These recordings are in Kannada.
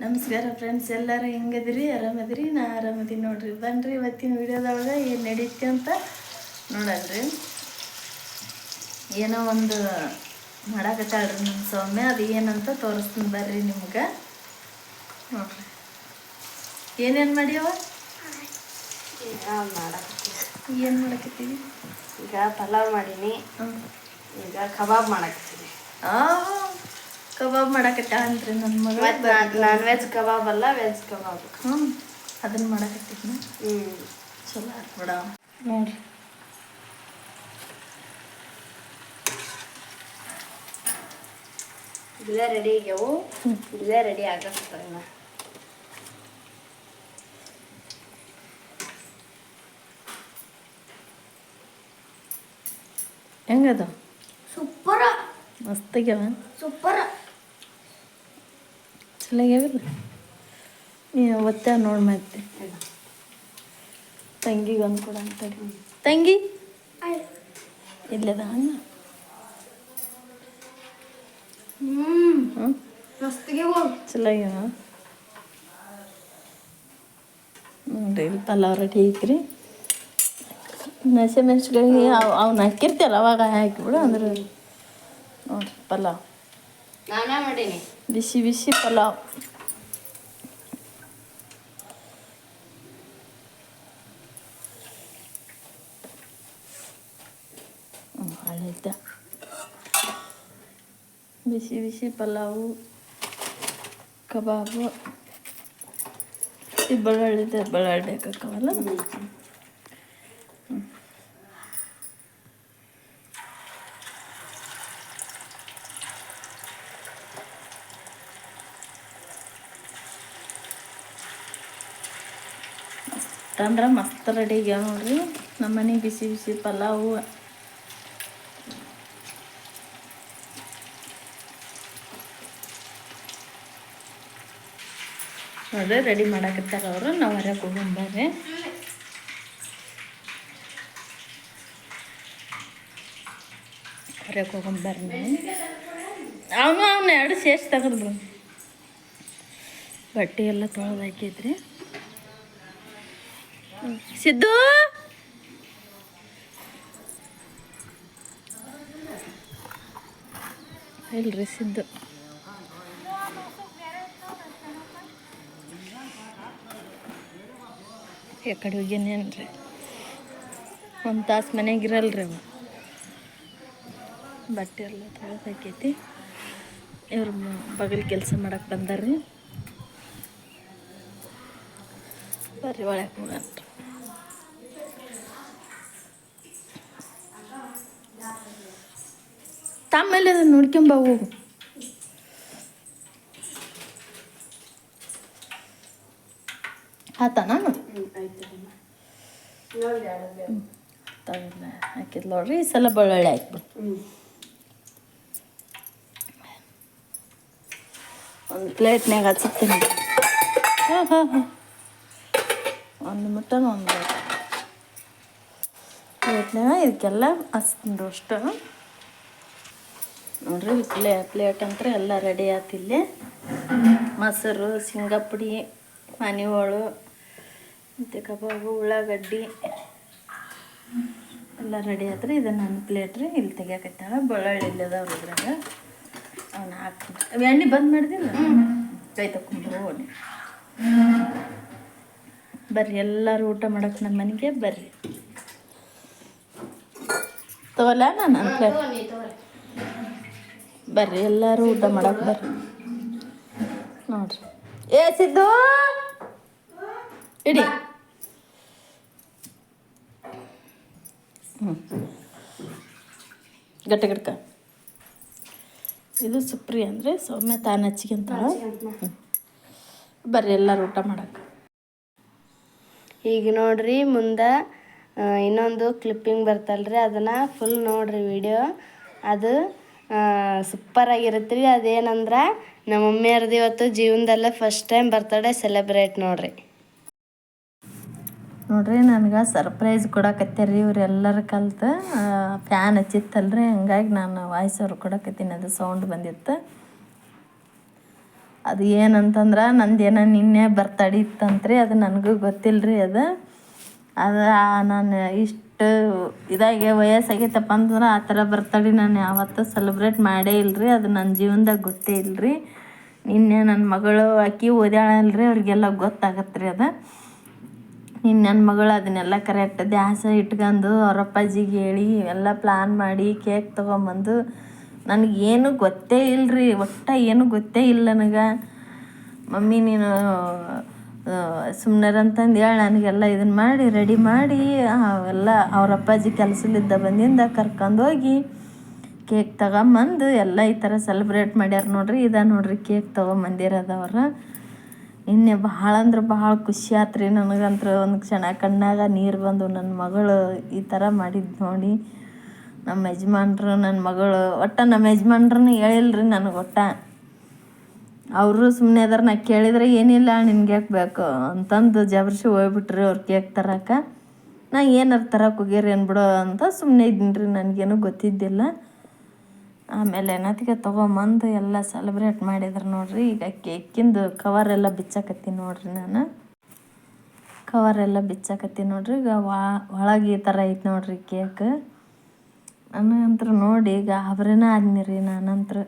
ನಮಸ್ಕಾರ ಫ್ರೆಂಡ್ಸ್ ಎಲ್ಲರೂ ಹೆಂಗದಿರಿ ಆರಾಮದಿರಿ? ನಾ ಆರಾಮದೀನಿ ನೋಡ್ರಿ. ಬನ್ರಿ ಇವತ್ತಿನ ವಿಡಿಯೋದೊಳಗೆ ಏನು ನಡೀತಿ ಅಂತ ನೋಡಲ್ರಿ ಏನೋ ಒಂದು ಮಾಡಾಕತ್ತಾಳ್ರಿ ನಮ್ಮ ಸೌಮ್ಯ ಅದು ಏನಂತ ತೋರಿಸ್ತೀನಿ ಬರ್ರಿ ನಿಮ್ಗೆ. ನೋಡ್ರಿ. ಏನೇನು ಮಾಡ್ಯವ? ಏನು ಮಾಡಕತ್ತೀವಿ ಈಗ ಪಲಾವ್ ಮಾಡೀನಿ. ಈಗ ಕಬಾಬ್ ಮಾಡಕತ್ತೀನಿ. ಆ ಕಬಾಬ್ ಮಾಡಕತ್ತ ಅಂತ್ರಿ ನನ್ನ ಮಗ. ಮತ್ತು ನಾನ್ ವೆಜ್ ಕಬಾಬ್ ಅಲ್ಲ ವೆಜ್ ಕಬಾಬ್. ಹ್ಞೂ ಅದನ್ನ ಮಾಡಕತ್ತಿದ್ನ. ಹ್ಞೂ ಚಲೋ ಆತ್ ಬಿಡ. ನೋಡ್ರಿ. ಇಲ್ಲೇ ರೆಡಿ ಆಗ್ಯಾವು. ಇಲ್ಲೇ ರೆಡಿ ಆಗತ್ತವ ಹೆಂಗದ? ಸೂಪರ. ಮಸ್ತಾಗ್ಯಾವ ಸೂಪರ. ಚಲೋ ಆಗ್ಯಾವಿಲ್ಲ ನೀ ಒತ್ತ ನೋಡಿ ಮತ್ತೆ ತಂಗಿಗೆ ಒಂದು ಕೊಡ ಅಂತಡಿ ತಂಗಿ ಇಲ್ಲದ ಅಣ್ಣ ಹ್ಞೂ ಹ್ಞೂ ಮಸ್ತಿಗೆ ಚಲೋ ಆಗ್ಯಾವ ನೋಡ್ರಿ ಇಲ್ಲಿ ಪಲಾವ್ ರೆಡಿ ಐತ್ರಿ ಮೆಣಸೆ ಮೆಣಸುಗಳಿಗೆ ಅವು ಅವ್ನ ಹಾಕಿರ್ತೀಯಲ್ಲ ಅವಾಗ ಹಾಕಿಬಿಡು ಅಂದ್ರೆ ನೋಡ್ರಿ ಪಲಾವ್ ನಾನೇ ಮಾಡೀನಿ ಬಿಸಿ ಬಿಸಿ ಪಲಾವ್ ಹ್ಮ್, ಹಳೈತ ಬಿಸಿ ಬಿಸಿ ಪಲಾವು ಕಬಾಬು ಈ ಬೆಳ್ಳುಳ್ಳಿದೆ ಬೆಳ್ಳುಳ್ಳಿ ಹಾಕಕ್ಕವಲ್ಲ ಅಂದ್ರೆ ಮಸ್ತ್ ರೆಡಿ ಆಗ್ಯಾವ ನೋಡ್ರಿ. ನಮ್ಮ ಮನೆಗೆ ಬಿಸಿ ಬಿಸಿ ಪಲಾವು. ನೋಡ್ರಿ ರೆಡಿ ಮಾಡಾಕತ್ತಾರ ಅವರು. ನಾವು ಹೊರಗೆ ಹೋಗೊಂಬರ್ರಿ ಹೊರಗೆ ಹೋಗೊಂಬರ್ರಿ ಅವನು ಅವನು ಎರಡು ಸೇರ್ಸಿ ತೆಗೆದ್ಬಿಡು ಬಟ್ಟೆ ಎಲ್ಲ ತೊಳೆದು ಹಾಕಿದ್ರಿ ಸಿದ್ದು? ಇಲ್ರಿ, ಸಿದ್ದು. ಈ ಕಡೆ ಹೋಗ್ಯನೇನ್ರಿ ಒಂದು ತಾಸು ಮನೆಗೆ ಇರಲ್ರಿ ಅವ. ಬಟ್ಟೆ ಎಲ್ಲ ತೊಳೆದು ಹಾಕೈತಿ. ಇವ್ರು ಬಗಲ್ ಕೆಲಸ ಮಾಡಕ್ಕೆ ಬಂದಾರ್ರಿ. ಬರ್ರಿ ಒಳಗೆ ಹೋಗಂತ ತಮ್ಮೇಲೆ ಅದನ್ನು ನೋಡ್ಕೊಂಬ ಹೋಗು. ಆತ ನಾನು ಹಾಕಿದ್ ನೋಡ್ರಿ ಈ ಸಲ ಬೆಳ್ಳುಳ್ಳಿ ಹಾಕ್ಬಿಡು. ಹ್ಞೂ ಒಂದು ಪ್ಲೇಟ್ನಾಗ ಹಚ್ಚುತ್ತೀನಿ ಹಾಂ ಹಾಂ ಹಾಂ. ಒಂದು ಮುಟ್ಟನ ಒಂದು ಪ್ಲೇಟ್ನಾಗ ಇದಕ್ಕೆಲ್ಲ ಹಚ್ತೀನಿ ಅಷ್ಟು ನೋಡ್ರಿ, ಪ್ಲೇ, ಪ್ಲೇಟ್ ಅಂದ್ರೆ ಎಲ್ಲ ರೆಡಿ ಆತಿಲ್ಲಿ ಮೊಸರು, ಸಿಂಗಾಪುಡಿ ಪುಡಿ ಮನೆ ಹೋಳು ಮತ್ತು ಕಬಾಬು, ಉಳ್ಳಾಗಡ್ಡಿ ಎಲ್ಲ ರೆಡಿ ಆತ್ರಿ ಇದು ನನ್ನ ಪ್ಲೇಟ್ ರೀ. ಇಲ್ಲಿ ತೆಗಿಯಾಕೈತಾಳ ಬೆಳ್ಳುಳ್ಳಿ ಇಲ್ಲದ ಇದ್ರಾಗ. ಅವನ್ನ ಹಾಕ್ತೀನಿ. ಎಣ್ಣೆ ಬಂದ್ ಮಾಡಿದಿಲ್ಲ? ಕೈ ತಗೊಂಡು ಹೋಗಿ ಬರ್ರಿ, ಎಲ್ಲರೂ ಊಟ ಮಾಡಕ್ಕೆ ನಮ್ಮ ಮನೆಗೆ ಬರ್ರಿ. ತಗೋಲ್ಲ ನಾನು ತಗೋರಿ ಬರ್ರಿ ಎಲ್ಲರೂ ಊಟ ಮಾಡಕ್ಕೆ ಬರ್ರಿ. ನೋಡ್ರಿ. ಏ ಸಿದ್ದು! ಇಡಿ. ಹ್ಞೂ ಗಟ್ಟ ಗಟ್ಕ. ಇದು ಸುಪ್ರಿ ಅಂದರೆ ಸೌಮ್ಯ ತಾನು ಅಂತ ಬರ್ರಿ ಎಲ್ಲರೂ ಊಟ ಮಾಡಕ್ಕೆ ಈಗ ನೋಡ್ರಿ ಮುಂದೆ ಇನ್ನೊಂದು ಕ್ಲಿಪ್ಪಿಂಗ್ ಬರ್ತಲ್ರಿ ಅದನ್ನು ಫುಲ್ ನೋಡ್ರಿ ವಿಡಿಯೋ ಅದು ಸೂಪರ್ ಆಗಿರುತ್ತೆ ರೀ ಅದೇನಂದ್ರೆ ನಮ್ಮ ಮಮ್ಮಿಯರ್ದು ಇವತ್ತು ಜೀವನದಲ್ಲೇ ಫಸ್ಟ್ ಟೈಮ್ ಬರ್ತಡೇ ಸೆಲೆಬ್ರೇಟ್ ನೋಡ್ರಿ. ನೋಡ್ರಿ, ನನಗೆ ಸರ್ಪ್ರೈಸ್ ಕೊಡಕತ್ತೀರಿ ಇವರೆಲ್ಲರ ಕಲ್ತು. ಫ್ಯಾನ್ ಹಚ್ಚಿತ್ತಲ್ರಿ, ಹಂಗಾಗಿ ನಾನು ವಾಯ್ಸ್ ಅವ್ರು ಕೊಡಕತ್ತೀನಿ. ಅದು ಸೌಂಡ್ ಬಂದಿತ್ತು. ಅದು ಏನಂತಂದ್ರೆ, ನಂದೇನೋ ನಿನ್ನೆ ಬರ್ತಡೇ ಇತ್ತಂತ್ರಿ, ಅದು ನನಗೂ ಗೊತ್ತಿಲ್ಲ ರೀ ಅದು ಅದು ನಾನು ಇಷ್ಟು ಇದಾಗೆ ವಯಸ್ಸಾಗೈತಪ್ಪ ಅಂದ್ರೆ ಆ ಥರ ಬರ್ತಡೆ ನಾನು ಯಾವತ್ತೂ ಸೆಲೆಬ್ರೇಟ್ ಮಾಡೇ ಇಲ್ರಿ. ಅದು ನನ್ನ ಜೀವನದಾಗ ಗೊತ್ತೇ ಇಲ್ರಿ. ನಿನ್ನೆ ನನ್ನ ಮಗಳು ಆಕಿ ಓದ್ಯಾಳಲ್ರಿ, ಅವ್ರಿಗೆಲ್ಲ ಗೊತ್ತಾಗತ್ತೆ ರೀ ಅದು. ಇನ್ನು ನನ್ನ ಮಗಳು ಅದನ್ನೆಲ್ಲ ಕರೆಕ್ಟ್ ದ್ಯಾಸ ಇಟ್ಕೊಂಡು ಅವ್ರ ಅಪ್ಪಾಜಿಗೆ ಹೇಳಿ ಎಲ್ಲ ಪ್ಲ್ಯಾನ್ ಮಾಡಿ ಕೇಕ್ ತೊಗೊಂಬಂದು. ನನಗೇನು ಗೊತ್ತೇ ಇಲ್ಲರಿ ಒಟ್ಟು ಏನು ಗೊತ್ತೇ ಇಲ್ಲ ನನಗೆ. ಮಮ್ಮಿ ನೀನು ಸುಮ್ಮನೆರಂತಂದು ಹೇಳಿ, ನನಗೆಲ್ಲ ಇದನ್ನು ಮಾಡಿ ರೆಡಿ ಮಾಡಿ, ಅವೆಲ್ಲ ಅವ್ರ ಅಪ್ಪಾಜಿ ಕೆಲಸಲಿದ್ದ ಬಂದಿಂದ ಕರ್ಕೊಂಡೋಗಿ ಕೇಕ್ ತಗೊಂಬಂದು ಎಲ್ಲ ಈ ಥರ ಸೆಲೆಬ್ರೇಟ್ ಮಾಡ್ಯಾರ ನೋಡ್ರಿ, ಇದ ನೋಡ್ರಿ ಕೇಕ್ ತೊಗೊಂಬಂದಿರೋದವ್ರ ಇನ್ನೇ ಭಾಳ ಅಂದ್ರೆ ಭಾಳ ಖುಷಿ ಆತ್ರಿ ನನಗಂತೂ ಒಂದು ಕ್ಷಣ ಕಣ್ಣಾಗ ನೀರು ಬಂದು ನನ್ನ ಮಗಳು ಈ ಥರ ಮಾಡಿದ್ದು ನೋಡಿ. ನಮ್ಮ ಯಜಮಾನ್ರು ನನ್ನ ಮಗಳು, ಒಟ್ಟು ನಮ್ಮ ಯಜಮಾನ್ರನ್ನ ಹೇಳಿಲ್ರಿ ನನಗೆ ಒಟ್ಟ. ಅವರು ಸುಮ್ಮನೆ ಅದಾರ, ನಾ ಕೇಳಿದ್ರೆ ಏನಿಲ್ಲ, ನಿನ್ಗೆ ಯಾಕೆ ಬೇಕು? ಅಂತಂದು ಜಬರ್ಸಿ ಹೋಗ್ಬಿಟ್ರಿ ಅವ್ರು ಕೇಕ್ ತರಕ. ನಾ ಏನಾರು ತರಕ್ಕೆ ಹೋಗ್ಯಾರ ಏನ್ಬಿಡು ಅಂತ ಸುಮ್ಮನೆ ಇದ್ದೀನಿ ರೀ, ನನಗೇನು ಗೊತ್ತಿದ್ದಿಲ್ಲ. ಆಮೇಲೆ ಏನತ್ತಿಗೆ ತೊಗೊಂಬಂದು ಎಲ್ಲ ಸೆಲೆಬ್ರೇಟ್ ಮಾಡಿದ್ರು ನೋಡ್ರಿ, ಈಗ ಕೇಕಿಂದು ಎಲ್ಲ ಬಿಚ್ಚಾಕತ್ತೀನಿ ನೋಡ್ರಿ ನಾನು. ಕವರ್ ಎಲ್ಲ ಬಿಚ್ಚಾಕತ್ತೀನಿ ನೋಡ್ರಿ, ಈಗ ಒಳಗೆ ಈ ಥರ ಐತೆ ನೋಡ್ರಿ ಕೇಕ್. ನನಗಂತ್ರ ನೋಡಿ, ಈಗ ಅವ್ರೇನ ಆದ್ನಿ ರೀ ನಾನಂತ್ರ.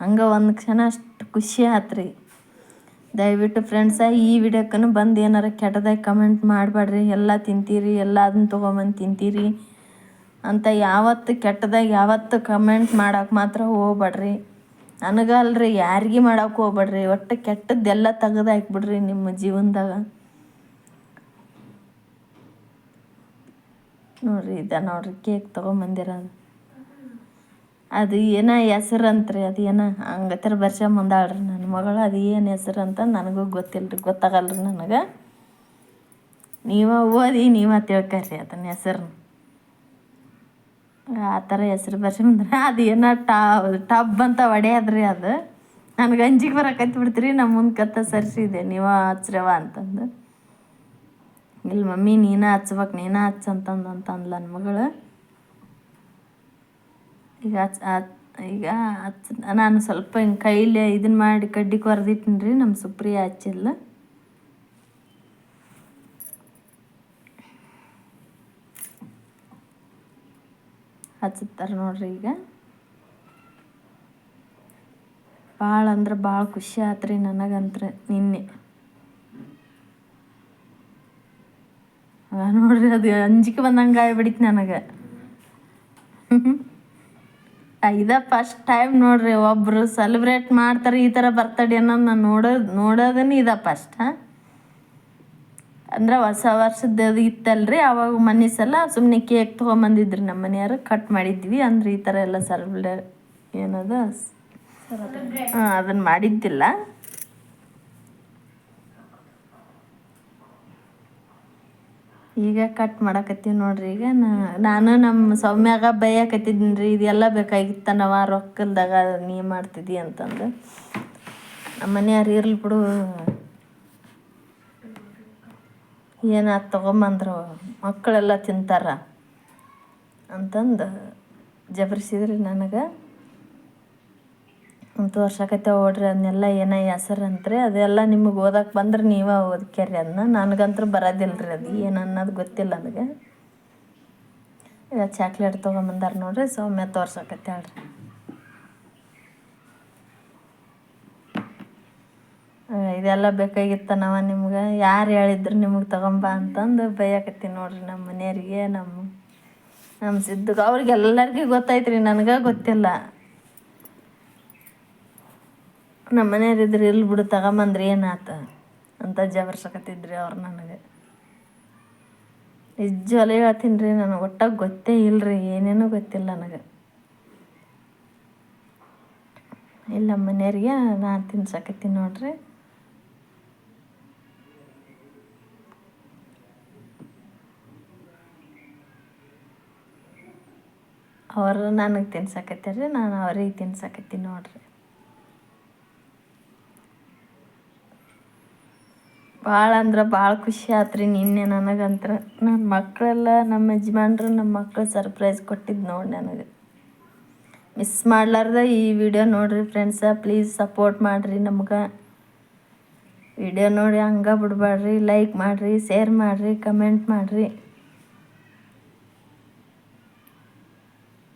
ಹಂಗೆ ಒಂದು ಕ್ಷಣ ಅಷ್ಟು ಖುಷಿ ಆತ್ರಿ. ದಯವಿಟ್ಟು ಫ್ರೆಂಡ್ಸ ಈ ವಿಡಿಯೋಕ್ಕೂ ಬಂದು ಏನಾರ ಕೆಟ್ಟದಾಗಿ ಕಮೆಂಟ್ ಮಾಡಬೇಡ್ರಿ ಎಲ್ಲ ತಿಂತೀರಿ, ಎಲ್ಲ ಅದನ್ನ ತೊಗೊಂಬಂದು ತಿಂತೀರಿ ಅಂತ ಯಾವತ್ತು ಕೆಟ್ಟದಾಗ ಯಾವತ್ತು ಕಮೆಂಟ್ ಮಾಡೋಕೆ ಮಾತ್ರ ಹೋಗ್ಬೇಡ್ರಿ ನನಗಲ್ರಿ ಯಾರಿಗೆ ಮಾಡಕ್ಕೆ ಹೋಗ್ಬೇಡ್ರಿ ಒಟ್ಟು ಕೆಟ್ಟದ್ದೆಲ್ಲ ತೆಗೆದು ಹಾಕ್ಬಿಡ್ರಿ ನಿಮ್ಮ ಜೀವನದಾಗ. ನೋಡ್ರಿ, ಇದ ನೋಡ್ರಿ, ಕೇಕ್ ತೊಗೊಂಬಂದಿರೋದು ಅದು ಏನ ಹೆಸರು ಅಂತ್ರಿ ಅದು ಏನೋ ಹಂಗತ್ತರ ಬರ್ಸ ಮುಂದಾಳ್ರಿ ನನ್ನ ಮಗಳು, ಅದು ಏನು ಹೆಸರು ಅಂತ ನನಗೂ ಗೊತ್ತಿಲ್ಲ ರೀ ಗೊತ್ತಾಗಲ್ರಿ ನನಗೆ. ನೀವ ಓದಿ, ನೀವ ತಿಳ್ಕರಿ ಅದನ್ನ ಹೆಸರನ್ನ ಆ ಥರ ಹೆಸ್ರು ಬರ್ಸಿ ಬಂದ್ರೆ ಅದು ಏನೋ ಟಾ, ಟಬ್ ಅಂತ ಹೊಡೆಯದ್ರಿ ಅದು. ನನಗೆ ಅಂಜಿಗೆ ಬರಕತ್ತಿ ಬಿಡ್ತೀರಿ ನಮ್ಮ ಮುಂದೆ ಕತ್ತ ಸರಿಸಿದೆ ನೀವ ಹಚ್ರವ ಅಂತಂದು. ಇಲ್ಲಿ ಮಮ್ಮಿ ನೀನ ಹಚ್ಬೇಕು, ನೀನ ಹಚ್ಚ ಅಂತಂದು ಅಂತ ಅಂದ್ಲ ನನ್ನ ಮಗಳು. ಈಗ ಈಗ ನಾನು ಸ್ವಲ್ಪ ಹಿಂಗೆ ಕೈಲಿ ಇದನ್ನ ಮಾಡಿ ಕಡ್ಡಿ ಕೊರ್ದಿಟ್ಟಿನಿ ನಮ್ಮ ಸುಪ್ರಿಯ ಹಚ್ಚಿಲ್ಲ ಹಚ್ಚುತ್ತಾರೆ ನೋಡ್ರಿ ಈಗ. ಭಾಳ ಅಂದ್ರೆ ಭಾಳ ಖುಷಿ ಆತ್ರಿ ನನಗಂತ್ರ ನಿನ್ನೆ. ನೋಡ್ರಿ ಅದು ಅಂಜಿಕೆ ಬಂದಂಗೆ ಆಗ್ಬಿಡಿತ್ತು ನನಗೆ. ಇದ ಫಸ್ಟ್ ಟೈಮ್ ನೋಡ್ರಿ ಒಬ್ರು ಸೆಲೆಬ್ರೇಟ್ ಮಾಡ್ತಾರೆ ಈ ಥರ ಬರ್ತಡೇ ಅನ್ನೋದು ನಾನು ನೋಡೋದು ನೋಡೋದನ್ನ ಇದ ಫಸ್ಟ್ ಅಂದ್ರೆ ಹೊಸ ವರ್ಷದ ಅದು ಇತ್ತಲ್ರಿ ಅವಾಗ ಮನೆ ಸಲ ಸುಮ್ಮನೆ ಕೇಕ್ ತೊಗೊಂಬಂದಿದ್ರಿ ನಮ್ಮ ಮನೆಯವರು ಕಟ್ ಮಾಡಿದ್ವಿ ಅಂದ್ರೆ ಈ ಥರ ಎಲ್ಲ ಸೆಲೆಬ್ರೇಟ್ ಏನದ? ಹಾಂ ಅದನ್ನು ಮಾಡಿದ್ದಿಲ್ಲ. ಈಗ ಕಟ್ ಮಾಡಕತ್ತೀವಿ ನೋಡ್ರಿ ಈಗ ನಾನು ನಮ್ಮ ಸೌಮ್ಯಾಗ ಬೈಯಕತ್ತಿದ್ದೀನಿ ರೀ ಇದೆಲ್ಲ ಬೇಕಾಗಿತ್ತ ನಾವ ರೊಕ್ಕಲ್ದಾಗ ನೀ ಮಾಡ್ತಿದ್ದಿ ಅಂತಂದು. ನಮ್ಮ ಮನೆಯವ್ರು ಇರ್ಲಿ ಬಿಡು. ಏನ ತೊಗೊಂಬಂದ್ರು ಮಕ್ಕಳೆಲ್ಲ ತಿಂತಾರ ಅಂತಂದು ಜಬರ್ಸಿದ್ರಿ ನನಗೆ. ತೋರ್ಸಕತ್ತೆ ಓಡ್ರಿ ಅದನ್ನೆಲ್ಲ ಏನೋ ಹೆಸರು ಅಂತ್ರಿ, ಅದೆಲ್ಲ ನಿಮಗೆ ಓದಕ್ಕೆ ಬಂದ್ರೆ ನೀವೇ ಓದ್ಕ್ಯಾರಿ ಅದನ್ನ. ನನಗಂತೂ ಬರೋದಿಲ್ಲ ರೀ ಅದು, ಏನು ಅನ್ನೋದು ಗೊತ್ತಿಲ್ಲ ನನಗೆ. ಈಗ ಚಾಕ್ಲೇಟ್ ತೊಗೊಂಬಂದಾರ ನೋಡ್ರಿ, ಸೌಮ್ಯ ತೋರ್ಸಕತ್ತೆ ಹೇಳ್ರಿ. ಇದೆಲ್ಲ ಬೇಕಾಗಿತ್ತ ನಾವ ನಿಮ್ಗೆ? ಯಾರು ಹೇಳಿದ್ರು ನಿಮಗೆ ತಗೊಂಬ ಅಂತಂದು ಬೈಯಕತ್ತೀನಿ ನೋಡ್ರಿ ನಮ್ಮ ಮನೆಯವ್ರಿಗೆ ನಮ್ಮ ನಮ್ಮ ಸಿದ್ಧಗೆ ಅವ್ರಿಗೆಲ್ಲರಿಗೂ ಗೊತ್ತಾಯ್ತು ಗೊತ್ತೈತ್ರಿ ನನಗೆ ಗೊತ್ತಿಲ್ಲ. ನಮ್ಮ ಮನೆಯವ್ರು ಇದ್ರೆ ಇಲ್ಲಿ ಬಿಡು, ತಗೊಂಬಂದ್ರಿ, ಏನಾತ? ಅಂತ ಜಬರ್ಸಕತ್ತಿದ್ರಿ ಅವ್ರು ನನಗೆ. ನಿಜವಲ್ಲ ಹೇಳ್ತೀನಿ ರೀ ನನಗೆ ಒಟ್ಟಾಗ ಗೊತ್ತೇ ಇಲ್ರಿ, ಏನೇನೂ ಗೊತ್ತಿಲ್ಲ ನನಗೆ. ಇಲ್ಲ, ಮನೆಯವ್ರಿಗೆ ನಾನು ತಿನ್ಸಕತ್ತೀನಿ ನೋಡ್ರಿ. ಅವರು ನನಗೆ ತಿನ್ಸಕತ್ತೀರಿ, ನಾನು ಅವ್ರಿಗೆ ತಿನ್ಸಕತ್ತೀನಿ ನೋಡ್ರಿ. ಭಾಳ ಅಂದ್ರೆ ಭಾಳ ಖುಷಿ ಆತ್ರಿ ನಿನ್ನೆ ನನಗಂತ್ರ. ನನ್ನ ಮಕ್ಕಳೆಲ್ಲ ನಮ್ಮ ಯಜಮಾನ್ರು ನಮ್ಮ ಮಕ್ಕಳು ಸರ್ಪ್ರೈಸ್ ಕೊಟ್ಟಿದ್ದು ನೋಡಿ ನನಗೆ. ಮಿಸ್ ಮಾಡ್ಲಾರ್ದ ಈ ವಿಡಿಯೋ ನೋಡಿರಿ ಫ್ರೆಂಡ್ಸ ಪ್ಲೀಸ್ ಸಪೋರ್ಟ್ ಮಾಡಿರಿ ನಮ್ಗೆ. ವಿಡಿಯೋ ನೋಡಿ ಹಂಗೆ ಬಿಡಬೇಡ್ರಿ ಲೈಕ್ ಮಾಡಿರಿ ಶೇರ್ ಮಾಡಿರಿ ಕಮೆಂಟ್ ಮಾಡಿರಿ.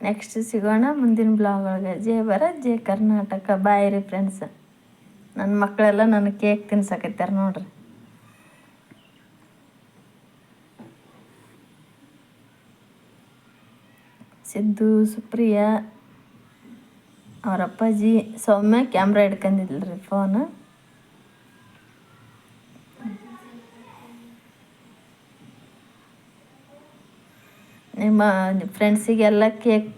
ನೆಕ್ಸ್ಟ್ ಸಿಗೋಣ ಮುಂದಿನ ಬ್ಲಾಗ್ ಒಳಗೆ. ಜೇ ಭಾರತ್, ಜೇ ಕರ್ನಾಟಕ. ಬಾಯ್ ರೀ ಫ್ರೆಂಡ್ಸ್ ನನ್ನ ಮಕ್ಕಳೆಲ್ಲ ನನಗೆ ಕೇಕ್ ತಿನ್ಸಕತ್ಯಾರ ನೋಡ್ರಿ. ಸಿದ್ದು, ಸುಪ್ರಿಯ ಅವ್ರ ಅಪ್ಪಾಜಿ ಸೌಮ್ಯ, ಕ್ಯಾಮ್ರಾ ಹಿಡ್ಕೊಂಡಿದ್ಲ್ರಿ ಫೋನ್ ನಿಮ್ಮ ಫ್ರೆಂಡ್ಸಿಗೆಲ್ಲ ಕೇಕ್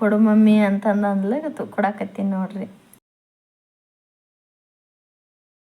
ಕೊಡು ಮಮ್ಮಿ ಅಂತಂದು ಅಂದ್ಲಾಗ ಕೊಡಾಕತ್ತೀನಿ ನೋಡ್ರಿ.